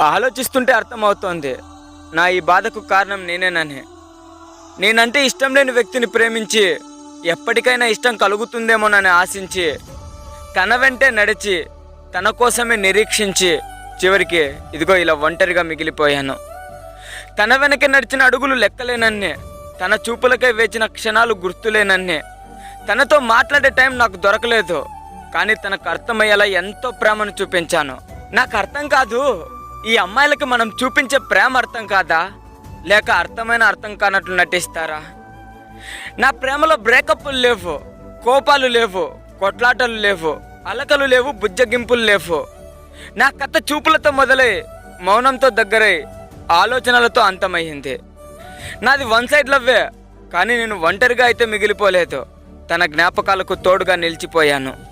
ఆలోచిస్తుంటే అర్థమవుతోంది. నా ఈ బాధకు కారణం నేనేనని. నేనంటే ఇష్టం లేని వ్యక్తిని ప్రేమించి ఎప్పటికైనా ఇష్టం కలుగుతుందేమోనని ఆశించి తన వెంటే నడిచి తన కోసమే నిరీక్షించి చివరికి ఇదిగో ఇలా ఒంటరిగా మిగిలిపోయాను. తన వెనక నడిచిన అడుగులు లెక్కలేనన్నే తన చూపులకై వేచిన క్షణాలు గుర్తులేనన్నే తనతో మాట్లాడే టైం నాకు దొరకలేదు. కానీ తనకు అర్థమయ్యేలా ఎంతో ప్రేమను చూపించాను. నాకు అర్థం కాదు. ఈ అమ్మాయిలకి మనం చూపించే ప్రేమ అర్థం కాదా? లేక అర్థమైన అర్థం కానట్లు నటిస్తారా? నా ప్రేమలో బ్రేకప్లు లేవు కోపాలు లేవు కొట్లాటలు లేవు అలకలు లేవు బుజ్జగింపులు లేవు. నా కథ చూపులతో మొదలై మౌనంతో దగ్గరై ఆలోచనలతో అంతమయ్యింది. నాది వన్ సైడ్ లవ్వే కానీ నేను ఒంటరిగా అయితే మిగిలిపోలేదు. తన జ్ఞాపకాలకు తోడుగా నిలిచిపోయాను.